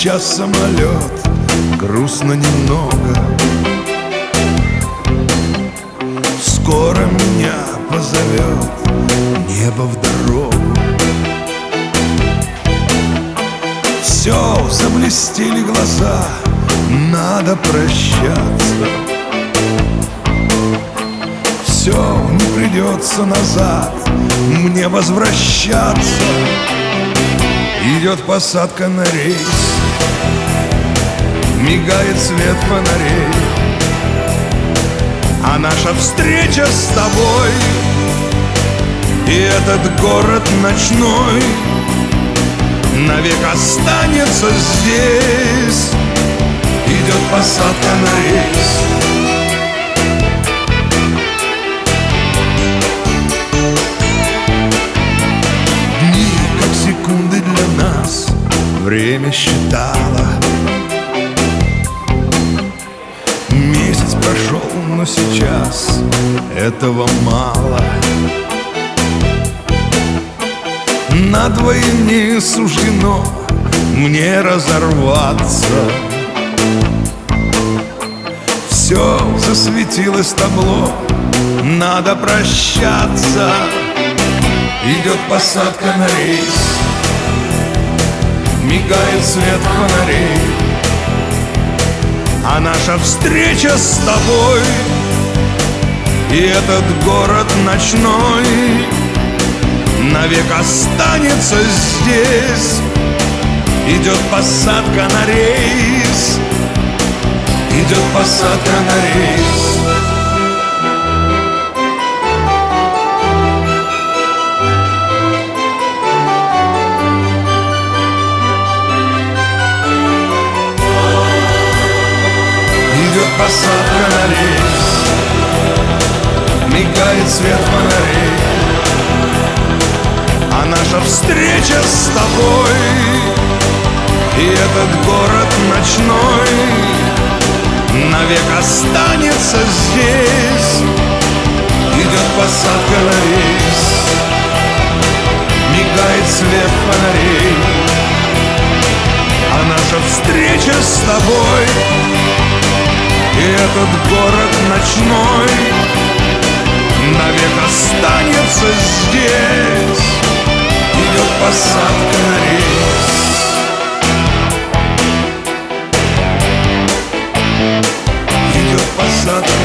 самолет Грустно немного. Скоро меня позовет Небо в дорогу. Все, заблестели глаза Надо прощаться. Все, не придется назад Мне возвращаться. Идет посадка на рейс Мигает свет фонарей. А наша встреча с тобой И этот город ночной Навек останется здесь. Идет посадка на рейс время считало Месяц прошел, но сейчас этого мало. На двойне суждено мне разорваться. Все засветилось табло, надо прощаться. Идет посадка на рейс Мигает свет фонарей. А наша встреча с тобой И этот город ночной Навек останется здесь. Идет посадка на рейс Идет посадка на рейс посадка на рейс Мигает свет фонарей. А наша встреча с тобой И этот город ночной Навек останется здесь. Идет посадка на рейс Мигает свет фонарей. А наша встреча с тобой и этот город ночной Навек останется здесь. Идет посадка на рейс. Идет посадка